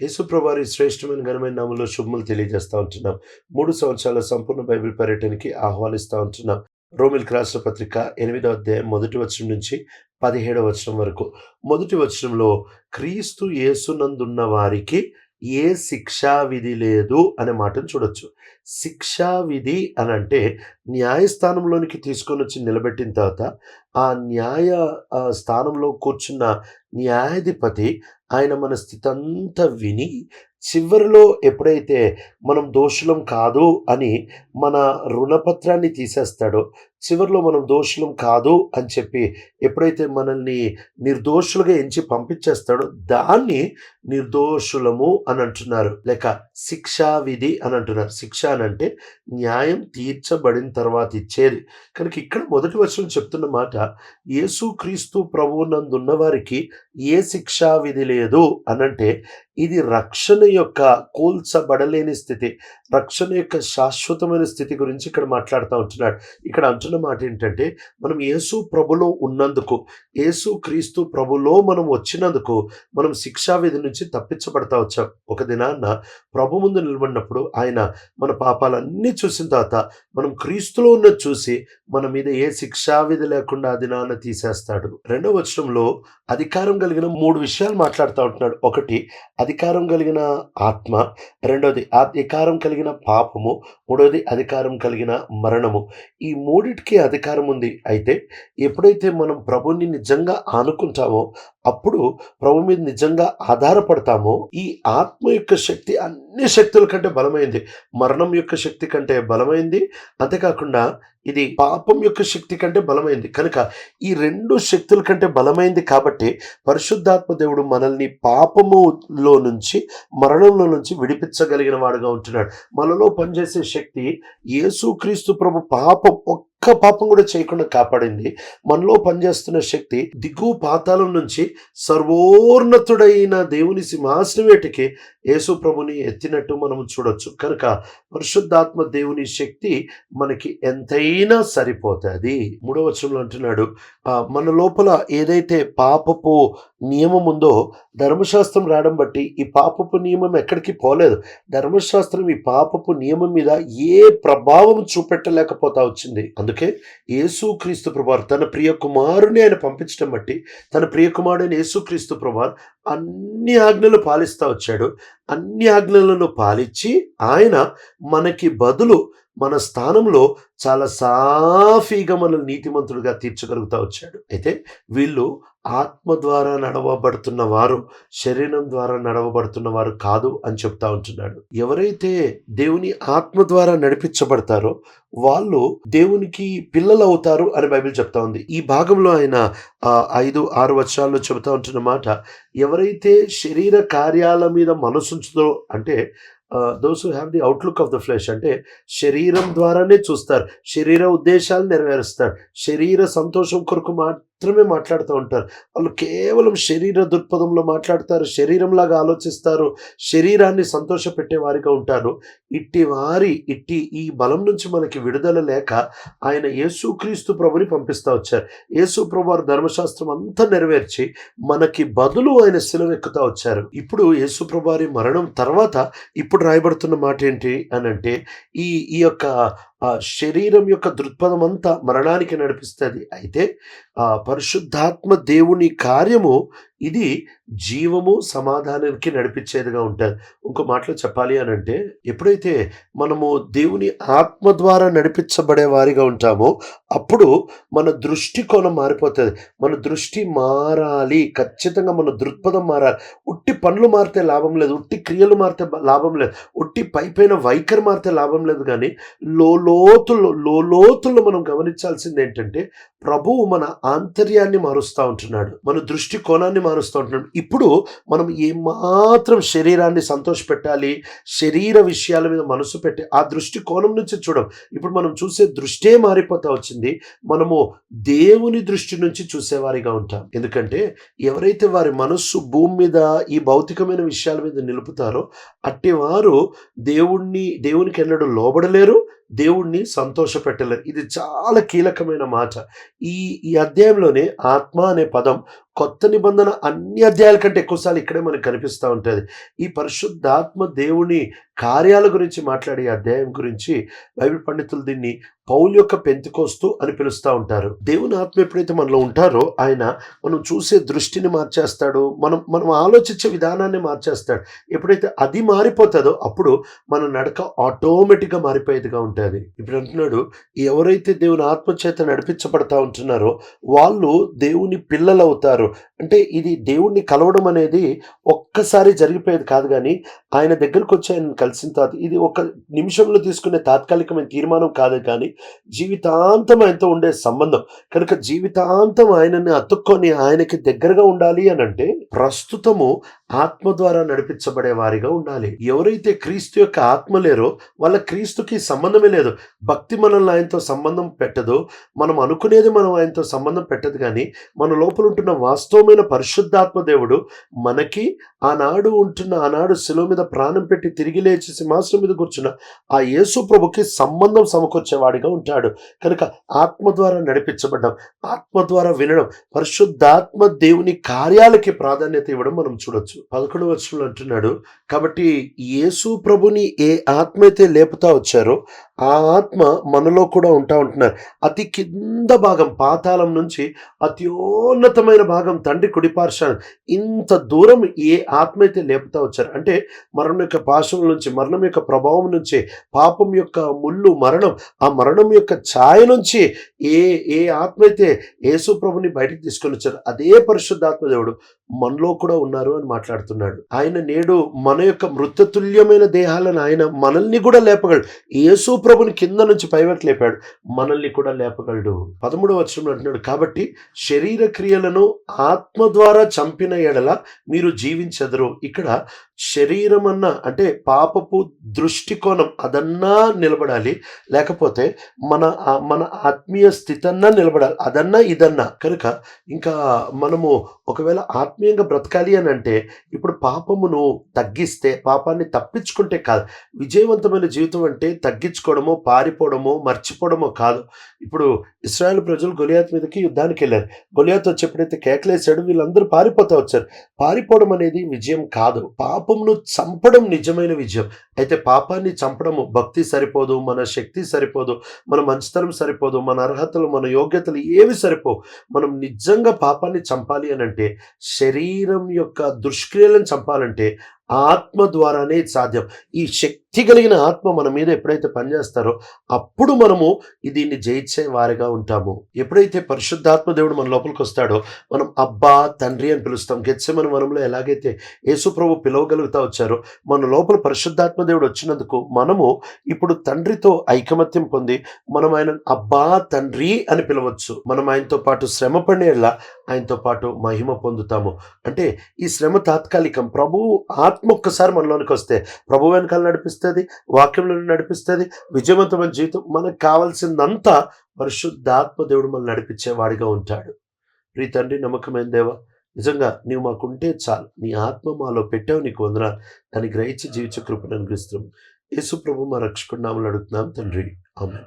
యేసుప్రభారి శ్రేష్టమైన ఘనమైన నామంలో శుభములు తెలియజేస్తూ ఉంటున్నాం. మూడు సంవత్సరాల సంపూర్ణ బైబిల్ పర్యటనకి ఆహ్వానిస్తూ ఉంటున్నాం. రోమిల్ క్రాస్ పత్రిక ఎనిమిదవ అధ్యాయం మొదటి వచనం నుంచి పదిహేడవ వచనం వరకు. మొదటి వచనంలో క్రీస్తు యేసునందున్న వారికి ఏ శిక్షా విధి లేదు అనే మాటను చూడొచ్చు. శిక్షా విధి అని అంటే న్యాయస్థానంలోనికి తీసుకొని వచ్చి నిలబెట్టిన తర్వాత ఆ న్యాయ స్థానంలో కూర్చున్న న్యాయాధిపతి ఆయన మన స్థితి అంతా విని చివరిలో ఎప్పుడైతే మనం దోషులం కాదు అని మన రుణపత్రాన్ని తీసేస్తాడో చివరిలో మనం దోషులం కాదు అని చెప్పి ఎప్పుడైతే మనల్ని నిర్దోషులుగా ఎంచి పంపించేస్తాడో దాన్ని నిర్దోషులము అని అంటున్నారు. లేక శిక్షా విధి అని అంటున్నారు. శిక్ష అని అంటే న్యాయం తీర్చబడిన తర్వాత ఇచ్చేది. కనుక ఇక్కడ మొదటి వర్షం చెప్తున్న మాట యేసుక్రీస్తు ప్రభువునందున్న వారికి ఏ శిక్షా విధి లేదు అనంటే ఇది రక్షణ యొక్క కూల్చబడలేని స్థితి రక్షణ యొక్క శాశ్వతమైన స్థితి గురించి ఇక్కడ మాట్లాడుతూ ఉంటున్నాడు. ఇక్కడ అంటున్న మాట ఏంటంటే మనం యేసు ప్రభులో ఉన్నందుకు యేసు క్రీస్తు ప్రభులో మనం వచ్చినందుకు మనం శిక్షా విధి నుంచి తప్పించబడతా వచ్చాం. ఒక దినాన్న ప్రభు ముందు నిలబడినప్పుడు ఆయన మన పాపాలన్నీ చూసిన తర్వాత మనం క్రీస్తులో ఉన్నది చూసి మన మీద ఏ శిక్షా విధి లేకుండా ఆ దినాన్న తీసేస్తాడు. రెండవ వచనంలో అధికారం కలిగిన మూడు విషయాలు మాట్లాడుతూ ఉంటున్నాడు. ఒకటి అధికారం కలిగిన ఆత్మ. రెండోది అధికారం కలిగిన పాపము. మూడోది అధికారం కలిగిన మరణము. ఈ మూడిటికి అధికారం ఉంది. అయితే ఎప్పుడైతే మనం ప్రభుని నిజంగా ఆనుకుంటామో అప్పుడు ప్రభు మీద నిజంగా ఆధారపడతామో ఈ ఆత్మ యొక్క శక్తి అన్ని శక్తుల కంటే బలమైంది. మరణం యొక్క శక్తి కంటే బలమైంది. అంతేకాకుండా ఇది పాపం యొక్క శక్తి కంటే బలమైంది. కనుక ఈ రెండు శక్తుల కంటే బలమైంది కాబట్టి పరిశుద్ధాత్మ దేవుడు మనల్ని పాపములో నుంచి మరణంలో నుంచి విడిపించగలిగిన వాడుగా ఉంటున్నాడు. మనలో పనిచేసే శక్తి యేసుక్రీస్తు ప్రభు పాపం ఒక్క పాపం కూడా చేయకుండా కాపాడింది. మనలో పనిచేస్తున్న శక్తి దిగువ పాతాళం నుంచి సర్వోన్నతుడైన దేవుని సింహాసనం వేటికి యేసు ప్రభుని ఎత్తినట్టు మనం చూడొచ్చు. కనుక పరిశుద్ధాత్మ దేవుని శక్తి మనకి ఎంతైనా సరిపోతుంది. మూడవ వచనంలో అంటున్నాడు మన లోపల ఏదైతే పాపపు నియమం ఉందో ధర్మశాస్త్రం రావడం బట్టి ఈ పాపపు నియమం ఎక్కడికి పోలేదు. ధర్మశాస్త్రం ఈ పాపపు నియమం మీద ఏ ప్రభావం చూపెట్టలేకపోతా వచ్చింది. అందుకే యేసు క్రీస్తు ప్రభార్ తన ప్రియ కుమారుని ఆయన పంపించడం బట్టి తన ప్రియ కుమారుడైన యేసు క్రీస్తు ప్రభార్ అన్ని ఆజ్ఞలు పాలిస్తూ వచ్చాడు. అన్ని ఆజ్ఞలను పాలించి ఆయన మనకి బదులు మన స్థానంలో చాలా సాఫీగా మన నీతిమంతుడిగా తీర్చగలుగుతా వచ్చాడు. అయితే వీళ్ళు ఆత్మ ద్వారా నడవబడుతున్న వారు శరీరం ద్వారా నడవబడుతున్న వారు కాదు అని చెప్తా ఉంటున్నాడు. ఎవరైతే దేవుని ఆత్మ ద్వారా నడిపించబడతారో వాళ్ళు దేవునికి పిల్లలు అవుతారు అని బైబిల్ చెప్తా ఉంది. ఈ భాగంలో ఆయన ఐదు ఆరు వర్షాల్లో చెబుతా ఉంటున్న మాట ఎవరైతే శరీర కార్యాల మీద మనసుంచుతో అంటే those who have the outlook of the flesh అంటే శరీరం ద్వారానే చూస్తారు. శరీర ఉద్దేశాలు నెరవేరుస్తారు. శరీర సంతోషం కొరకు మా మాత్రమే మాట్లాడుతూ ఉంటారు. వాళ్ళు కేవలం శరీర దృక్పథంలో మాట్లాడతారు శరీరంలాగా ఆలోచిస్తారు శరీరాన్ని సంతోషపెట్టే వారిగా ఉంటారు. ఇట్టి వారి ఇట్టి ఈ బలం నుంచి మనకి విడుదల లేక ఆయన యేసుక్రీస్తు ప్రభుని పంపిస్తా వచ్చారు. యేసు ప్రభు ధర్మశాస్త్రం అంతా నెరవేర్చి మనకి బదులు ఆయన శిలవెక్కుతా వచ్చారు. ఇప్పుడు యేసు ప్రభు మరణం తర్వాత ఇప్పుడు రాయబడుతున్న మాట ఏంటి అని అంటే ఈ ఈ యొక్క ఆ శరీరం యొక్క దృక్పథం అంతా మరణానికి నడిపిస్తుంది. అయితే ఆ పరిశుద్ధాత్మ దేవుని కార్యము ఇది జీవము సమాధానానికి నడిపించేదిగా ఉంటుంది. ఇంకో మాటలో చెప్పాలి అని అంటే ఎప్పుడైతే మనము దేవుని ఆత్మ ద్వారా నడిపించబడే వారిగా ఉంటామో అప్పుడు మన దృష్టికోణం మారిపోతుంది. మన దృష్టి మారాలి. ఖచ్చితంగా మన దృక్పథం మారాలి. ఉట్టి పనులు మారితే లాభం లేదు. ఉట్టి క్రియలు మారితే లాభం లేదు. ఉట్టి పైపైన వైఖరి మారితే లాభం లేదు. కానీ లోతుల్లో లోతుల్లో మనం గమనించాల్సింది ఏంటంటే ప్రభువు మన ఆంతర్యాన్ని మారుస్తూ ఉంటున్నాడు మన దృష్టి కోణాన్ని మారుస్తూ ఉంటున్నాడు. ఇప్పుడు మనం ఏమాత్రం శరీరాన్ని సంతోషపెట్టాలి శరీర విషయాల మీద మనసు పెట్టి ఆ దృష్టి కోణం నుంచి చూడం. ఇప్పుడు మనం చూసే దృష్టే మారిపోతా వచ్చింది. మనము దేవుని దృష్టి నుంచి చూసేవారిగా ఉంటాం. ఎందుకంటే ఎవరైతే వారి మనస్సు భూమి మీద ఈ భౌతికమైన విషయాల మీద నిలుపుతారో అట్టి వారు దేవుణ్ణి దేవునికి ఎన్నడూ లోబడలేరు దేవుణ్ణి సంతోషపెట్టలేరు ఇది చాలా కీలకమైన మాట. ఈ ఈ అధ్యాయంలోనే ఆత్మ అనే పదం కొత్త నిబంధన అన్ని అధ్యాయాల కంటే ఎక్కువసార్లు ఇక్కడే మనకు కనిపిస్తూ ఉంటుంది. ఈ పరిశుద్ధాత్మ దేవుని కార్యాల గురించి మాట్లాడే అధ్యాయం గురించి బైబిల్ పండితులు దీన్ని పౌలు యొక్క పెంతుకోస్తూ అని పిలుస్తూ ఉంటారు. దేవుని ఆత్మ ఎప్పుడైతే మనలో ఉంటారో ఆయన మనం చూసే దృష్టిని మార్చేస్తాడు. మనం మనం ఆలోచించే విధానాన్ని మార్చేస్తాడు. ఎప్పుడైతే అది మారిపోతుందో అప్పుడు మన నడక ఆటోమేటిక్గా మారిపోయేదిగా ఉంటుంది. ఇప్పుడు అంటున్నాడు ఎవరైతే దేవుని ఆత్మ చేత నడిపించబడతా ఉంటున్నారో వాళ్ళు దేవుని పిల్లలు అవుతారు claro, అంటే ఇది దేవుణ్ణి కలవడం అనేది ఒక్కసారి జరిగిపోయేది కాదు కానీ ఆయన దగ్గరకు వచ్చి ఆయన కలిసిన తర్వాత ఇది ఒక నిమిషంలో తీసుకునే తాత్కాలికమైన తీర్మానం కాదు కానీ జీవితాంతం ఆయనతో ఉండే సంబంధం. కనుక జీవితాంతం ఆయనని అతుక్కొని ఆయనకి దగ్గరగా ఉండాలి అని అంటే ప్రస్తుతము ఆత్మ ద్వారా నడిపించబడే వారిగా ఉండాలి. ఎవరైతే క్రీస్తు యొక్క ఆత్మ లేరో వాళ్ళ క్రీస్తుకి సంబంధమే లేదు. భక్తి మనల్ని ఆయనతో సంబంధం పెట్టదు. మనం అనుకునేది మనం ఆయనతో సంబంధం పెట్టదు కానీ మన లోపల ఉంటున్న వాస్తవం వాస్తవమైన పరిశుద్ధాత్మ దేవుడు మనకి ఆనాడు ఉంటున్న ఆనాడు శిలువ మీద ప్రాణం పెట్టి తిరిగి లేచి సింహాసనం మీద కూర్చున్న ఆ యేసు ప్రభుకి సంబంధం సమకూర్చేవాడిగా ఉంటాడు. కనుక ఆత్మ ద్వారా నడిపించబడ్డం ఆత్మ ద్వారా వినడం పరిశుద్ధాత్మ దేవుని కార్యాలకి ప్రాధాన్యత ఇవ్వడం మనం చూడొచ్చు. పదకొండు వర్షంలో అంటున్నాడు కాబట్టి యేసు ప్రభుని ఏ ఆత్మ అయితే లేపుతా వచ్చారో ఆ ఆత్మ మనలో కూడా ఉంటా ఉంటున్నారు అతి కింద భాగం పాతాళం నుంచి అత్యున్నతమైన భాగం తండ్రి కుడిపార్శాన్ని ఇంత దూరం ఏ ఆత్మ అయితే లేపుతా వచ్చారు? అంటే మరణం యొక్క పాశం నుంచి మరణం యొక్క ప్రభావం నుంచి పాపం యొక్క ముళ్ళు మరణం ఆ మరణం యొక్క ఛాయ నుంచి ఏ ఏ ఆత్మ అయితే యేసు ప్రభుని బయటకు తీసుకొని వచ్చారు అదే పరిశుద్ధాత్మ దేవుడు మనలో కూడా ఉన్నారు అని మాట్లాడుతున్నాడు. ఆయన నేడు మన యొక్క మృతతుల్యమైన దేహాలను ఆయన మనల్ని కూడా లేపగలడు. యేసు ప్రభుని కింద నుంచి పైవట్ లేపాడు. మనల్ని కూడా లేపగలడు. పదమూడవ వచనంలో అంటున్నాడు కాబట్టి శరీర క్రియలను ఆత్మ ద్వారా చంపిన ఎడల మీరు జీవించెదరు. ఇక్కడ శరీరం అన్న అంటే పాపపు దృష్టికోణం అదన్నా నిలబడాలి. లేకపోతే మన మన ఆత్మీయ స్థితన్నా నిలబడాలి. అదన్నా ఇదన్నా. కనుక ఇంకా మనము ఒకవేళ ఆత్మీయంగా బ్రతకాలి అని అంటే ఇప్పుడు పాపమును తగ్గిస్తే పాపాన్ని తప్పించుకుంటే కాదు. విజయవంతమైన జీవితం అంటే తగ్గించుకోవడమో పారిపోవడమో మర్చిపోవడమో కాదు. ఇప్పుడు ఇస్రాయల్ ప్రజలు గొలియాత్ మీదకి యుద్ధానికి వెళ్ళారు. గొలియాత్ వచ్చేప్పుడైతే కేకలేసాడు వీళ్ళందరూ పారిపోతా వచ్చారు. పారిపోవడం అనేది విజయం కాదు. పాప పాపంను చంపడం నిజమైన విజయం. అయితే పాపాన్ని చంపడము భక్తి సరిపోదు మన శక్తి సరిపోదు మన మంచితనం సరిపోదు మన అర్హతలు మన యోగ్యతలు ఏవి సరిపోవు. మనం నిజంగా పాపాన్ని చంపాలి అని అంటే శరీరం యొక్క దుష్క్రియలను చంపాలంటే ఆత్మ ద్వారానే సాధ్యం. ఈ శక్తి కలిగిన ఆత్మ మన మీద ఎప్పుడైతే పనిచేస్తారో అప్పుడు మనము దీన్ని జయించే వారిగా ఉంటాము. ఎప్పుడైతే పరిశుద్ధాత్మ దేవుడు మన లోపలికి వస్తాడో మనం అబ్బా తండ్రి అని పిలుస్తాం. గెచ్చమని వనంలో ఎలాగైతే యేసుప్రభు పిలవగలుగుతా వచ్చారో మన లోపల పరిశుద్ధాత్మ దేవుడు వచ్చినందుకు మనము ఇప్పుడు తండ్రితో ఐకమత్యం పొంది మనం ఆయన అబ్బా తండ్రి అని పిలవచ్చు. మనం ఆయనతో పాటు శ్రమ పడేలా ఆయనతో పాటు మహిమ పొందుతాము. అంటే ఈ శ్రమ తాత్కాలికం. ప్రభు ఆత్మ ఒక్కసారి మనలోనికి వస్తే ప్రభు వెనకాల నడిపిస్తుంది వాక్యంలో నడిపిస్తుంది విజయవంతమైన జీవితం మనకు కావాల్సిందంతా పరిశుద్ధాత్మ దేవుడు మనల్ని నడిపించే వాడిగా ఉంటాడు. ప్రీ తండ్రి నమ్మకమైన దేవా నిజంగా నీవు మాకుంటే చాలు. నీ ఆత్మ మాలో పెట్టావు నీకు వందనాలు. దాన్ని గ్రహించి జీవించే కృపను అనుగ్రహిస్తున్నాం. యేసు ప్రభు మా రక్షకుడు నామలు అడుగుతున్నాం తండ్రి. ఆమె